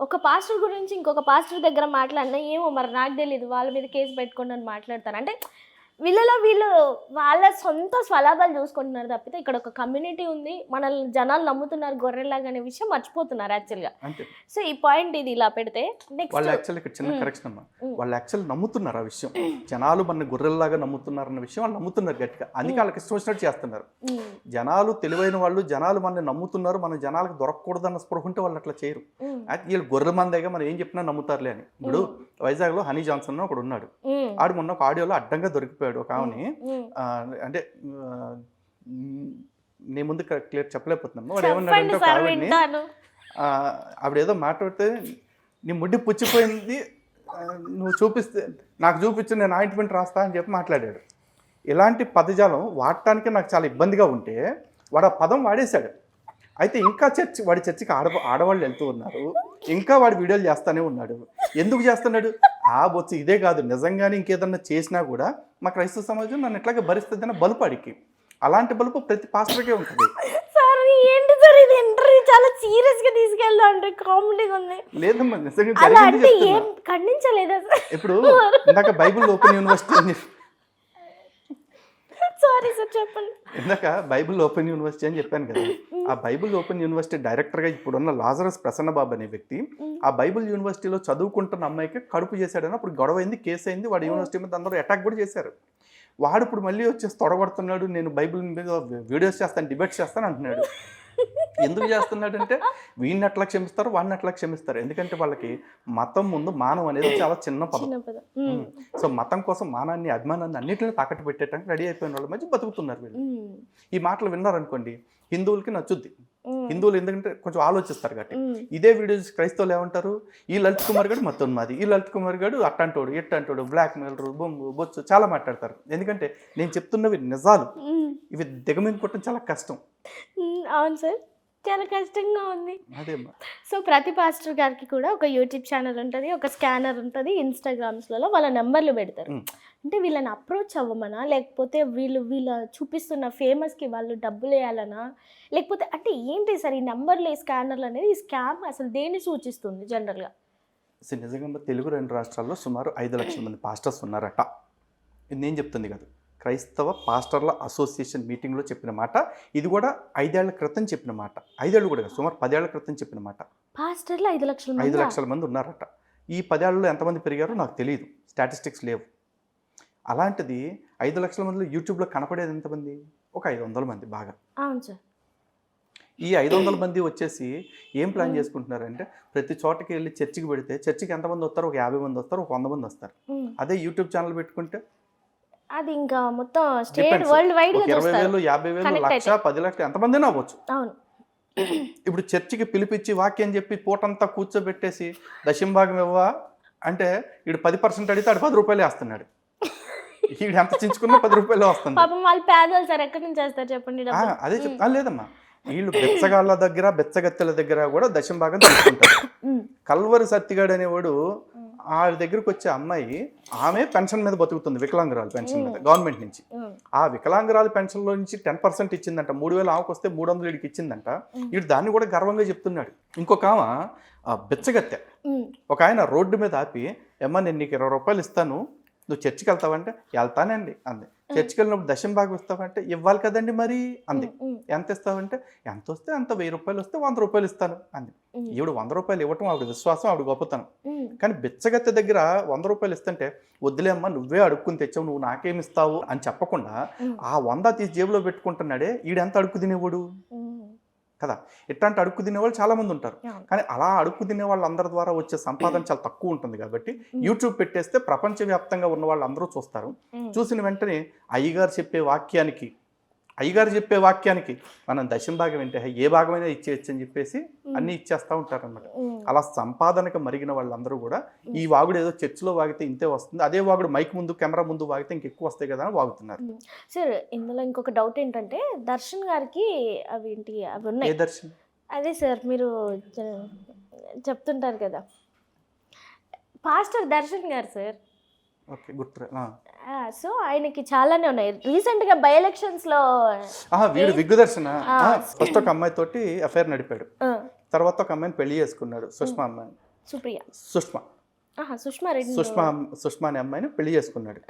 ఒక పాస్టర్ గురించి ఇంకొక పాస్టర్ దగ్గర మాట్లాడినా ఏమో మరి నాకు తెలియదు వాళ్ళ మీద కేసు పెట్టుకోండి అని అంటే వీళ్ళలో వీళ్ళు వాళ్ళ సొంత స్వలాభాలు చూసుకుంటున్నారు తప్పితే ఇక్కడ ఒక కమ్యూనిటీ ఉంది. మనల్ని జనాలు నమ్ముతున్నారు గొర్రెలాగా అనే విషయం మర్చిపోతున్నారు యాక్చువల్గా సో ఈ పాయింట్ ఇది ఇలా పెడితే వాళ్ళు యాక్చువల్ ఇక్కడ చిన్న. కరెక్షన్ అమ్మా. మ్మ్. వాళ్ళు యాక్చువల్ నమ్ముతున్నారు ఆ విషయం. జనాలు మన గొర్రెల్లాగా నమ్ముతున్నారు అన్న విషయం వాళ్ళు నమ్ముతున్నారు గట్టిగా. అందుకే వాళ్ళకి ఇష్టం వచ్చినట్టు చేస్తున్నారు. జనాలు తెలివైన వాళ్ళు జనాలు మనల్ని నమ్ముతున్నారు మన జనాలకు దొరకకూడదన్న స్పృహ ఉంటే వాళ్ళు అట్లా చేయరు. వీళ్ళు గొర్రెల మందేగా మనం ఏం చెప్పినా నమ్ముతారులే అని. ఇప్పుడు వైజాగ్లో హనీ జాన్సన్ ఒకడు ఉన్నాడు. ఆడు మొన్న ఒక ఆడియోలో అడ్డంగా దొరికిపోయాడు. ఒక ఆమెని అంటే నీ ముందు క్లియర్ చెప్పలేకపోతున్నాను. వాడు చెప్పండి ఏమన్నాడంటే ఒక ఆవిడని వింటాను. ఆ, ఆవిడ ఏదో మాట్లాడితే నీ ముడ్డి పుచ్చిపోయింది నువ్వు చూపిస్తే నాకు చూపించి నేను ఆయింట్మెంట్ రాస్తా అని చెప్పి మాట్లాడాడు. ఇలాంటి పదజాలం వాడటానికి నాకు చాలా ఇబ్బందిగా ఉంటే వాడు ఆ పదం వాడేశాడు. అయితే ఇంకా చర్చి వాడి చర్చికి ఆడ ఆడవాళ్ళు వెళ్తూ ఉన్నారు. ఇంకా వాడు వీడియోలు చేస్తానే ఉన్నాడు. ఎందుకు చేస్తున్నాడు? ఆ బొచ్చు ఇదే కాదు నిజంగానే ఇంకేదన్నా చేసినా కూడా మా క్రైస్తవ సమాజం నన్ను ఎట్లాగే భరిస్తుందన్న బలుపు అడిగి అలాంటి బలుపు ప్రతి పాస్టర్కే ఉంటుంది. సార్ ఏంటి సార్ ఇది? ఇంటర్వ్యూ చాలా సీరియస్గా తీసుకెళ్తా అంటే కామెడీగా ఉంది. లేదమ్మా నిజంగా అలా అంటే. ఏం ఖండించలేదా సార్? ఇప్పుడు ఇందాక బైబిల్ ఓపెన్ యూనివర్సిటీ అని సారీ సార్ చెప్పండి. ఇందాక బైబిల్ ఓపెన్ యూనివర్సిటీ అని చెప్పాను కదా. ఆ బైబిల్ ఓపెన్ యూనివర్సిటీ డైరెక్టర్గా ఇప్పుడున్న లాజరస్ ప్రసన్నబాబు అనే వ్యక్తి ఆ బైబిల్ యూనివర్సిటీలో చదువుకుంటున్న అమ్మాయికి కడుపు చేశాడని అప్పుడు గొడవ అయింది కేసు అయింది. వాడు యూనివర్సిటీ మీద అందరూ అటాక్ కూడా చేశారు. వాడు ఇప్పుడు మళ్ళీ వచ్చేసి తొడగొడుతున్నాడు నేను బైబిల్ మీద వీడియోస్ చేస్తాను డిబేట్స్ చేస్తాను అంటున్నాడు. ఎందుకు చేస్తున్నాడు అంటే వీడిని అట్లా క్షమిస్తారు వాడిని అట్లా క్షమిస్తారు? ఎందుకంటే వాళ్ళకి మతం ముందు మానవం అనేది చాలా చిన్న పదం. సో మతం కోసం మానాన్ని అభిమానాన్ని అన్నింటిని తాకట్టు పెట్టేటానికి రెడీ అయిపోయిన వాళ్ళ మధ్య బతుకుతున్నారు వీళ్ళు. ఈ మాటలు విన్నారనుకోండి హిందువులకి నచ్చుద్ది. హిందువులు ఎందుకంటే కొంచెం ఆలోచిస్తారు కాబట్టి. ఇదే వీడియోస్ క్రైస్తవులు ఏమంటారు? ఈ లలిత్ కుమార్ గడు మొత్తం మాది. ఈ లలిత్ కుమార్ గడు అట్టంటోడు ఎట్టంటోడు బ్లాక్ మెయిలర్ బొంగు బొచ్చు చాలా మాట్లాడతారు. ఎందుకంటే నేను చెప్తున్నవి నిజాలు. ఇవి దిగమింగుకోవటం చాలా కష్టం. అవును సార్. చాలా కష్టంగా ఉంది. సో ప్రతి పాస్టర్ గారికి కూడా ఒక యూట్యూబ్ ఛానల్ ఉంటుంది ఒక స్కానర్ ఉంటుంది ఇన్స్టాగ్రామ్స్లలో వాళ్ళ నెంబర్లు పెడతారు. అంటే వీళ్ళని అప్రోచ్ అవ్వమనా? లేకపోతే వీళ్ళు వీళ్ళ చూపిస్తున్న ఫేమస్కి వాళ్ళు డబ్బులు వేయాలనా? లేకపోతే అంటే ఏంటి సార్ ఈ నెంబర్లు ఈ స్కానర్లు అనేది ఈ స్కామ్ అసలు దేన్ని సూచిస్తుంది జనరల్గా? నిజంగా తెలుగు రెండు రాష్ట్రాల్లో సుమారు ఐదు లక్షల మంది పాస్టర్స్ ఉన్నారట. ఇది నేను చెప్తుంది కాదు. క్రైస్తవ పాస్టర్ల అసోసియేషన్ మీటింగ్లో చెప్పిన మాట. ఇది కూడా ఐదేళ్ళ క్రితం చెప్పిన మాట. ఐదేళ్ళు కూడా కాదు, సుమారు పదేళ్ళ క్రితం చెప్పిన మాట. పాస్టర్లు ఐదు లక్షల ఐదు లక్షల మంది ఉన్నారట. ఈ పదేళ్ళలో ఎంతమంది పెరిగారో నాకు తెలియదు స్టాటిస్టిక్స్ లేవు. అలాంటిది ఐదు లక్షల మందిలో యూట్యూబ్లో కనపడేది ఎంతమంది? ఒక ఐదు వందల మంది బాగా. అవును సార్. ఈ ఐదు వందల మంది వచ్చేసి ఏం ప్లాన్ చేసుకుంటున్నారంటే ప్రతి చోటకి వెళ్ళి చర్చికి పెడితే చర్చికి ఎంతమంది వస్తారు? ఒక యాభై మంది వస్తారు ఒక వంద మంది వస్తారు. అదే యూట్యూబ్ ఛానల్ పెట్టుకుంటే అది ఇంకా మొత్తం స్టేట్. వరల్డ్ వైడ్గా ఇరవై చూస్తారు. వేలు యాభై వేలు లక్ష పది లక్షలు ఎంతమందినా అవ్వచ్చు. అవును. ఇప్పుడు చర్చికి పిలిపించి వాక్యం చెప్పి పూటంతా కూర్చోబెట్టేసి దశంభాగం ఇవ్వవా? అంటే వీడు పది పర్సెంట్ అడిగితే ఆడు పది రూపాయలు వేస్తున్నాడు. వీడు ఎంత చించుకున్నా పది రూపాయలు వస్తుంది. పాపం వాళ్ళు పేదలు సార్ ఎక్కడి నుంచి చేస్తారు చెప్పండి అదే చెప్తా లేదమ్మా. వీళ్ళు బెచ్చగాళ్ళ దగ్గర బెచ్చగత్తెల దగ్గర కూడా దశంభాగం తీసుకుంటారు. కల్వరి సత్తిగాడు అనేవాడు. ఆ దగ్గరకు వచ్చే అమ్మాయి ఆమె పెన్షన్ మీద బతుకుతుంది వికలాంగురాలు పెన్షన్ మీద గవర్నమెంట్ నుంచి. ఆ వికలాంగురాలు పెన్షన్లో నుంచి టెన్ పర్సెంట్ ఇచ్చిందంట మూడు వేలు ఆమెకు వస్తే మూడు వందలు వీడికి ఇచ్చిందంట. వీడు దాన్ని కూడా గర్వంగా చెప్తున్నాడు. ఇంకొక ఆమె బెచ్చగత్తె. ఒక ఆయన రోడ్డు మీద ఆపి ఏమ్మా నేను నీకు ఇరవై రూపాయలు ఇస్తాను నువ్వు చర్చికి వెళ్తావంటే వెళ్తానండి అంది చర్చికి వెళ్ళినప్పుడు దశం భాగం ఇస్తావంటే ఇవ్వాలి కదండి మరి అంది. ఎంత ఇస్తావంటే ఎంత వస్తే అంత వెయ్యి రూపాయలు వస్తే వంద రూపాయలు ఇస్తాను అంది. ఈవిడ వంద రూపాయలు ఇవ్వటం ఆవిడ విశ్వాసం ఆవిడ గొప్పతనం. కానీ బిచ్చగత్తె దగ్గర వంద రూపాయలు ఇస్తుంటే వద్దులే అమ్మా నువ్వే అడుక్కుని తెచ్చావు నువ్వు నాకేమి ఇస్తావు అని చెప్పకుండా. ఆ వంద తీసి జేబులో పెట్టుకుంటున్నాడే ఈడెంత అడుక్కు తినేవాడు. కదా ఇట్లాంటి అడుక్కు తినేవాళ్ళు చాలా మంది ఉంటారు. కానీ అలా అడుక్కు తినే వాళ్ళందరి ద్వారా వచ్చే సంపాదన చాలా తక్కువ ఉంటుంది కాబట్టి యూట్యూబ్ పెట్టేస్తే ప్రపంచవ్యాప్తంగా ఉన్న వాళ్ళందరూ చూస్తారు. చూసిన వెంటనే అయ్యగారు చెప్పే వాక్యానికి అయ్యగారు చెప్పే వాక్యానికి మనం దశం భాగం ఏంటే? ఏ భాగమైనా ఇచ్చేయచ్చు అని చెప్పేసి అన్నీ ఇచ్చేస్తూ ఉంటారు అన్నమాట ఉమ్. అలా సంపాదనకు మరిగిన వాళ్ళందరూ కూడా ఈ వాగుడు ఏదో చర్చిలో వాగితే ఇంతే వస్తుంది. అదే వాగుడు మైక్ ముందు కెమెరా ముందు వాగితే ఇంకెక్కువ వస్తాయి కదా అని వాగుతున్నారు. సార్ ఇందులో ఇంకొక డౌట్ ఏంటంటే దర్శన్ గారికి అవి ఏంటి? అవి ఉన్నాయి. దర్శనం? అదే సార్ మీరు చెప్తుంటారు కదా. పాస్టర్ దర్శన్ గారు సార్. ఓకే గుర్తు. సో ఆయనకి చాలానే ఉన్నాయి. రీసెంట్గా బై ఎలక్షన్స్లో వీడు విగ్గు దర్శన ఆ. ఫస్ట్ ఒక అమ్మాయి తోటి అఫైర్ నడిపాడు. తర్వాత ఒక అమ్మాయిని పెళ్ళి చేసుకున్నాడు సుష్మా అమ్మాయిని. సుప్రియ. సుష్మా. సుష్మా రెడ్డి సుష్మా సుష్మా అనే అమ్మాయిని పెళ్ళి చేసుకున్నాడు.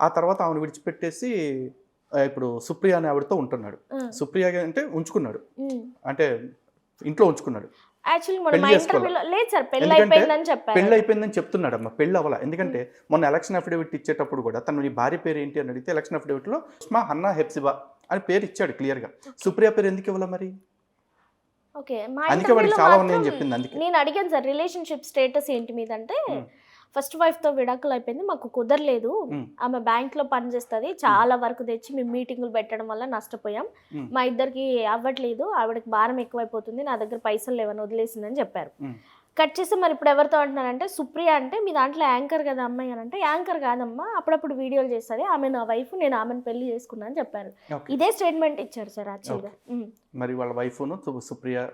ఆ, తర్వాత ఆమెను విడిచిపెట్టేసి ఇప్పుడు సుప్రియ అనే ఆవిడతో ఉంటున్నాడు. సుప్రియ అంటే ఉంచుకున్నాడు. అంటే ఇంట్లో ఉంచుకున్నాడు. పెళ్ళి అయిపోయిందని చెప్తున్నాడు అమ్మ పెళ్ళి అవ్వాల? ఎందుకంటే మొన్న ఎలక్షన్ అఫిడవిట్ ఇచ్చేటప్పుడు కూడా తను నీ భార్య పేరు ఏంటి అని అడిగితే ఎలక్షన్ అఫిడవిట్లో సుష్మా హన్నా హెప్సిబా అని పేరు ఇచ్చాడు క్లియర్గా సుప్రియ పేరు ఎందుకు ఇవ్వాల మరి? ఓకే మా అందుకే వాడికి చాలా ఉన్నాయని చెప్పింది అందుకే. నేను అడిగాను సార్ రిలేషన్షిప్ స్టేటస్ ఏంటి మీద అంటే Hmm. ఫస్ట్ వైఫ్తో విడాకులు అయిపోయింది మాకు కుదరలేదు. ఆమె బ్యాంక్లో పనిచేస్తుంది చాలా వరకు తెచ్చి మేము మీటింగులు పెట్టడం వల్ల నష్టపోయాం. మా ఇద్దరికి అవ్వట్లేదు. ఆవిడకి భారం ఎక్కువైపోతుంది. నా దగ్గర పైసలు లేవని వదిలేసిందని చెప్పారు. కట్ చేసి మరి ఇప్పుడు ఎవరితో అంటున్నారంటే సుప్రియ అంటే మీ దాంట్లో యాంకర్ కదా అమ్మాయి అని అంటే యాంకర్ కాదమ్మా. అప్పుడప్పుడు వీడియోలు చేస్తుంది. ఆమె నా వైఫ్ నేను ఆమెను పెళ్ళి చేసుకున్నా అని చెప్పారు. ఇదే స్టేట్మెంట్ ఇచ్చారు సార్ యాక్చువల్గా. మరి వాళ్ళ వైఫ్ను సుప్రియ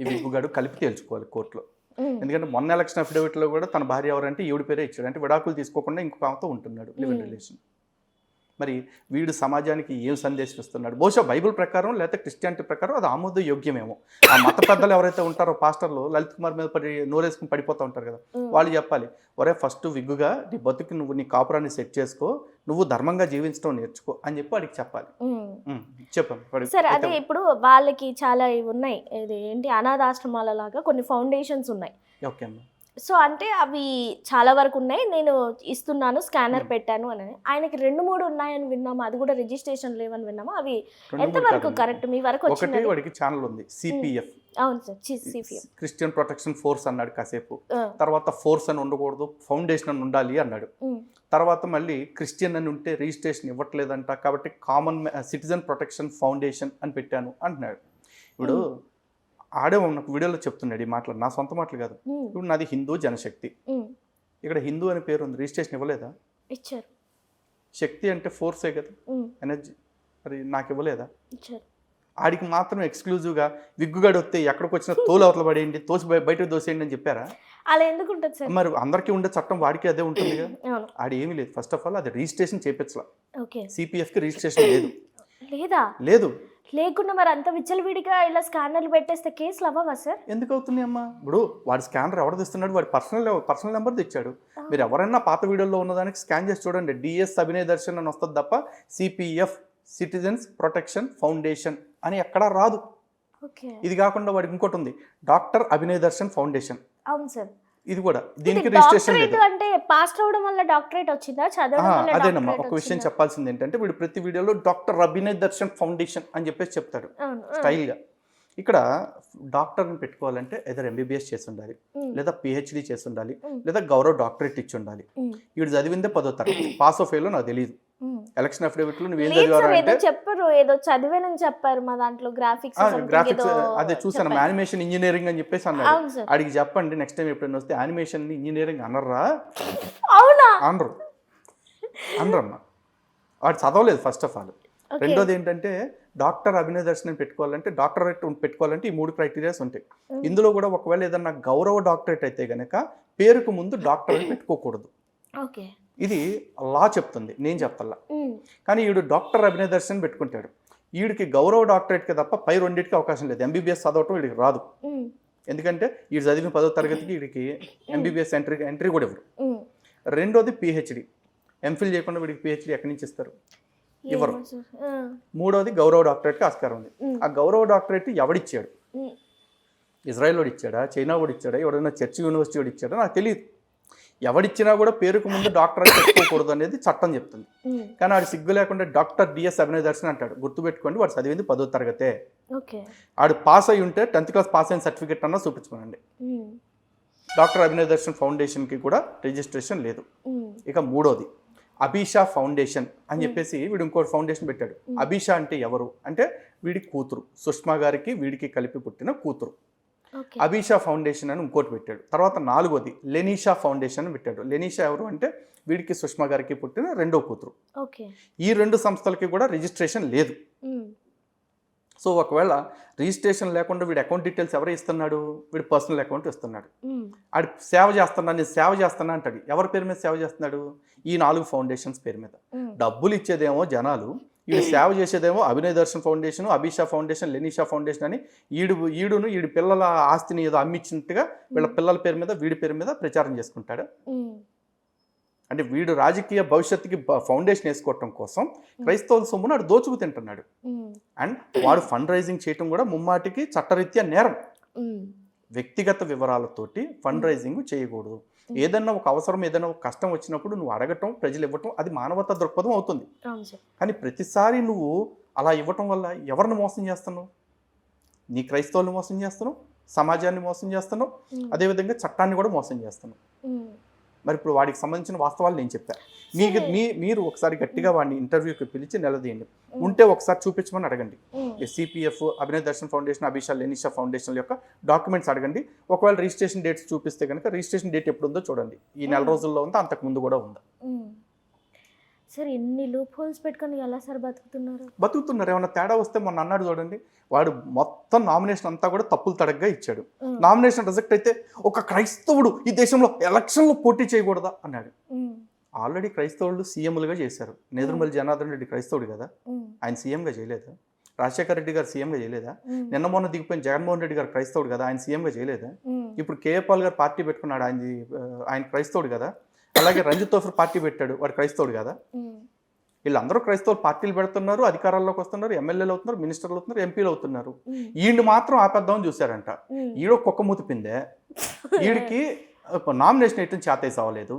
ఈ విప్పుగాడు కలిపి తేల్చుకోవాలి కోర్టులో. ఎందుకంటే మొన్న ఎలక్షన్ అఫిడవిట్లో కూడా తన భార్య ఎవరంటే ఈవిడ పేరే ఇచ్చాడు. అంటే విడాకులు తీసుకోకుండా ఇంకొక ఆమెతో ఉంటున్నాడు లివ్ ఇన్. రిలేషన్. మరి వీడు సమాజానికి ఏం సందేశం ఇస్తున్నాడు బహుశా బైబిల్ ప్రకారం లేకపోతే క్రిస్టియానిటీ ప్రకారం అది ఆమోద యోగ్యమేమో ఆ మత పెద్దలు ఎవరైతే ఉంటారో పాస్టర్లు లలిత్ కుమార్ మీద పడి నోరేసుకుని పడిపోతూ ఉంటారు కదా. వాళ్ళు చెప్పాలి ఒరే ఫస్ట్ విగ్గుగా నీ బతుకు నువ్వు నీ కాపురాన్ని సెట్ చేసుకో నువ్వు ధర్మంగా జీవించడం నేర్చుకో అని చెప్పి వాడికి చెప్పాలి. ఉమ్, చెప్పాం వాడికి సరే అదే ఇప్పుడు వాళ్ళకి చాలా ఇవి ఉన్నాయి. ఇది ఏంటి? అనాథాశ్రమాల లాగా కొన్ని ఫౌండేషన్స్ ఉన్నాయి. ఓకే అమ్మా. సో అంటే అవి చాలా వరకు ఉన్నాయి. నేను ఇస్తున్నాను స్కానర్ Hmm. పెట్టాను అని. ఆయనకి రెండు మూడు ఉన్నాయని విన్నాము? అది కూడా రిజిస్ట్రేషన్ లేవని విన్నాము? అవి ఎంత వరకు. కరెక్ట్? మీ వరకు ఒకటి వాడికి ఛానల్ ఉంది సిపిఎఫ్ అవును sir CPM Christian protection force అన్నాడు కాసేపు. తర్వాత ఫోర్స్ అని ఉండకూడదు ఫౌండేషన్ అని ఉండాలి అన్నాడు. తర్వాత మళ్ళీ క్రిస్టియన్ అని ఉంటే రిజిస్ట్రేషన్ ఇవ్వట్లేదంట కాబట్టి కామన్ సిటిజన్ ప్రొటెక్షన్ ఫౌండేషన్ అని పెట్టాను అంటున్నాడు. ఇప్పుడు ఆడే ఉన్న వీడియోలో చెప్తున్నాడు ఈ మాటలు. నా సొంత మాటలు కాదు. ఇప్పుడు నాది హిందూ జనశక్తి. ఇక్కడ హిందూ అనే పేరు ఉంది. రిజిస్ట్రేషన్ ఇవ్వలేదా? ఇచ్చారు. శక్తి అంటే ఫోర్సే కదా? ఎనర్జీ మరి నాకు ఇవ్వలేదా? ఇచ్చారు. ఆడికి మాత్రం ఎక్స్క్లూజివ్గా విగ్గుగాడు వస్తే ఎక్కడికి వచ్చిన తోలు అవతల పడేయండి తోసి బయ- బయటకు దోసేయండి అని చెప్పారా? అలా ఎందుకు ఉంటుంది సార్? మరి అందరికీ ఉండే చట్టం వాడికి అదే ఉంటుంది కదా? ఆడి ఏమీ లేదు. ఫస్ట్ ఆఫ్ ఆల్ అది రిజిస్ట్రేషన్ చేపించలా. సిపిఎఫ్కి రిజిస్ట్రేషన్ లేదు. లేదా? లేదు. లేకుండా మరి అంత విచ్చలవిడిగా ఇలా స్కానర్లు పెట్టేస్తే కేసులు అవ్వవా సార్? ఎందుకు అవుతుంది అమ్మా ఇప్పుడు వాడి స్కానర్ ఎవరు తెస్తున్నాడు? వాడి పర్సనల్ పర్సనల్ నెంబర్ తెచ్చాడు. మీరు ఎవరైనా పాత వీడియోలో ఉన్నదానికి స్కాన్ చేసి చూడండి. డిఎస్ అభినయ్ దర్శన్ అని వస్తుంది తప్ప సిపిఎఫ్ సిటిజన్స్ ప్రొటెక్షన్ ఫౌండేషన్ అని ఎక్కడా రాదు. ఓకే. ఇది కాకుండా వాడికి ఇంకోటి ఉంది. Doctor Abhinay Darshan foundation. అవును సార్. ఇది కూడా. దీనికి రిజిస్ట్రేషన్ లేదు. అంటే పాస్ అవడం వల్ల డాక్టరేట్ వచ్చిందా? చదవడం వల్ల అదేనమ్మా ఒక విషయం? చెప్పాల్సింది ఏంటంటే వీడు ప్రతి వీడియోలో డాక్టర్ అభినయ్ దర్శన్ ఫౌండేషన్ అని చెప్పేసి చెప్తాడు. స్టైల్గా. ఇక్కడ డాక్టర్ని పెట్టుకోవాలంటే ఎదర్ ఎంబీబీఎస్ చేసి ఉండాలి లేదా పిహెచ్డి చేసి ఉండాలి. లేదా గౌరవ డాక్టరేట్ ఇచ్చి ఉండాలి. వీడు చదివిందే పదో తరగతి. పాస్ ఆఫ్ ఫెయిల్ నాకు తెలియదు. ఎలక్షన్ అఫిడవిట్లో నువ్వు ఏం చదివారు ఏదో అంటే చెప్పారు ఏదో చదివానని చెప్పారు మా దాంట్లో గ్రాఫిక్స్ గ్రాఫిక్స్ అదే చూసాను యానిమేషన్ ఇంజనీరింగ్ అని చెప్పేసి సార్. అడిగి చెప్పండి నెక్స్ట్ టైం ఎప్పుడైనా వస్తే యానిమేషన్ ఇంజనీరింగ్ అనర్రా? అవునా? అనరు. అనరమ్మా. వాడు చదవలేదు ఫస్ట్ ఆఫ్ ఆల్. రెండోది ఏంటంటే డాక్టర్ అభినయ దర్శనం పెట్టుకోవాలంటే డాక్టరేట్ పెట్టుకోవాలంటే ఈ మూడు క్రైటీరియాస్ ఉంటాయి. ఇందులో కూడా ఒకవేళ ఏదన్నా గౌరవ డాక్టరేట్ అయితే గనక పేరుకు ముందు డాక్టర్ అని పెట్టుకోకూడదు. ఓకే. ఇది లా చెప్తుంది. నేను చెప్పాలా. ఉమ్, కానీ ఈడు డాక్టర్ అభినయ దర్శన్ పెట్టుకుంటాడు. వీడికి గౌరవ డాక్టరేట్కి తప్ప పై రెండింటికి అవకాశం లేదు. ఎంబీబీఎస్ చదవటం వీడికి రాదు. ఎందుకంటే వీడు చదివిన పదో తరగతికి వీడికి ఎంబీబీఎస్ ఎంట్రీ ఎంట్రీ కూడా ఇవ్వరు. రెండోది పిహెచ్డి ఎంఫిల్ చేయకుండా వీడికి పిహెచ్డి ఎక్కడి నుంచి ఇస్తారు? ఇవ్వరు. మూడోది గౌరవ డాక్టరేట్కి ఆస్కారం ఉంది. ఆ గౌరవ డాక్టరేట్ ఎవడిచ్చాడు? ఇజ్రాయెల్ వాడు ఇచ్చాడా చైనా వాడు ఇచ్చాడా ఎవడైనా చర్చ్ యూనివర్సిటీ వాడు ఇచ్చాడా నాకు తెలియదు ఎవడిచ్చినా కూడా పేరుకు ముందు డాక్టర్ అని పెట్టుకోకూడదు అనేది చట్టం చెప్తుంది. కానీ ఆడు సిగ్గు లేకుండా డాక్టర్ డిఎస్ అభినయ్ దర్శన్ అంటాడు. గుర్తుపెట్టుకోండి వాడు చదివింది పదో తరగతే. ఆడు పాస్ అయి ఉంటే టెన్త్ క్లాస్ పాస్ అయిన సర్టిఫికెట్ అన్నా చూపించుకోనండి. డాక్టర్ అభినయ్ దర్శన్ ఫౌండేషన్కి కూడా రిజిస్ట్రేషన్ లేదు. ఇక మూడోది అభిషా ఫౌండేషన్ అని చెప్పేసి వీడు ఇంకోటి ఫౌండేషన్ పెట్టాడు. అభిషా అంటే ఎవరు? అంటే వీడి కూతురు. సుష్మా గారికి వీడికి కలిపి పుట్టిన కూతురు. అభిషా ఫౌండేషన్ అని ఇంకోటి పెట్టాడు. తర్వాత నాలుగోది లెనీషా ఫౌండేషన్ అని పెట్టాడు. లెనీషా ఎవరు అంటే వీడికి సుష్మా గారికి పుట్టిన రెండో కూతురు. ఈ రెండు సంస్థలకి కూడా రిజిస్ట్రేషన్ లేదు. సో ఒకవేళ రిజిస్ట్రేషన్ లేకుండా వీడి అకౌంట్ డీటెయిల్స్ ఎవరు ఇస్తున్నాడు? వీడి పర్సనల్ అకౌంట్ ఇస్తున్నాడు. ఆడు సేవ చేస్తున్నా నేను సేవ చేస్తున్నా అంటాడు. ఎవరి పేరు మీద సేవ చేస్తున్నాడు? ఈ నాలుగు ఫౌండేషన్స్ పేరు మీద. డబ్బులు ఇచ్చేదేమో జనాలు. ఈడు సేవ చేసేదేమో Abhinay Darshan foundation Abhisha foundation Lenisha foundation అని ఈడు ఈడును ఈడు పిల్లల ఆస్తిని ఏదో అమ్మిచ్చినట్టుగా వీళ్ళ పిల్లల పేరు మీద వీడి పేరు మీద ప్రచారం చేసుకుంటాడు. అంటే వీడు రాజకీయ భవిష్యత్తుకి ఫౌండేషన్ వేసుకోవటం కోసం క్రైస్తవుల సొమ్మును వాడు దోచుకు తింటున్నాడు. అండ్ వాడు ఫండ్ రైజింగ్ చేయటం కూడా ముమ్మాటికి చట్టరీత్యా నేరం. వ్యక్తిగత వివరాలతోటి ఫండ్ రైజింగ్ చేయకూడదు. ఏదన్నా ఒక అవసరం ఏదైనా ఒక కష్టం వచ్చినప్పుడు నువ్వు అడగటం ప్రజలు ఇవ్వటం అది మానవతా దృక్పథం అవుతుంది. కానీ ప్రతిసారి నువ్వు అలా ఇవ్వటం వల్ల ఎవరిని మోసం చేస్తున్నావు? నీ క్రైస్తవుల్ని మోసం చేస్తున్నావు? సమాజాన్ని మోసం చేస్తున్నావు? అదేవిధంగా చట్టాన్ని కూడా మోసం చేస్తున్నావు. మరి ఇప్పుడు వాడికి సంబంధించిన వాస్తవాలు నేను చెప్పా. మీకు. మీ మీరు ఒకసారి గట్టిగా వాడిని ఇంటర్వ్యూకి పిలిచి నిలదీయండి. ఉంటే ఒకసారి చూపించమని అడగండి. CPF Abhinay Darshan foundation Abhisha Lenisha foundation యొక్క డాక్యుమెంట్స్ అడగండి. ఒకవేళ రిజిస్ట్రేషన్ డేట్స్ చూపిస్తే కనుక రిజిస్ట్రేషన్ డేట్ ఎప్పుడు ఉందో చూడండి. ఈ నెల. రోజుల్లో ఉందా అంతకు ముందు కూడా ఉందా. సార్ ఎన్ని లూప్ హోల్స్ పెట్టుకొని ఎలా సార్ బతుకుతున్నారు? బతుకుతున్నారు. ఏమైనా తేడా వస్తే మొన్న అన్నాడు చూడండి వాడు మొత్తం నామినేషన్ అంతా కూడా తప్పులు తడగ్గా ఇచ్చాడు. నామినేషన్ రిజెక్ట్ అయితే ఒక క్రైస్తవుడు ఈ దేశంలో ఎలక్షన్లో పోటీ చేయకూడదా? అన్నాడు. ఆల్రెడీ క్రైస్తవులు సీఎంలుగా చేశారు. నేదురుమల్లి జనార్దన్ రెడ్డి క్రైస్తవుడు కదా? ఆయన సీఎంగా చేయలేదా? రాజశేఖర రెడ్డి గారు సీఎంగా చేయలేదా? నిన్న మొన్న దిగిపోయిన జగన్మోహన్ రెడ్డి గారు క్రైస్తవుడు కదా? ఆయన సీఎంగా చేయలేదా? ఇప్పుడు కేఏ పాల్ గారు పార్టీ పెట్టుకున్నాడు. ఆయనది ఆ, ఆయన క్రైస్తవుడు కదా? అలాగే రంజిత్ తోఫర్ పార్టీ పెట్టాడు. వాడు క్రైస్తవుడు కదా? వీళ్ళందరూ క్రైస్తవులు పార్టీలు పెడుతున్నారు అధికారాల్లోకి వస్తున్నారు ఎమ్మెల్యేలు అవుతున్నారు మినిస్టర్లు అవుతున్నారు ఎంపీలు అవుతున్నారు. ఈయన మాత్రం ఆపేద్దామని చూశారంట. ఈడో కుక్క మూతి పిందే. ఈడికి నామినేషన్ వేయటం చేతేసి అవ్వలేదు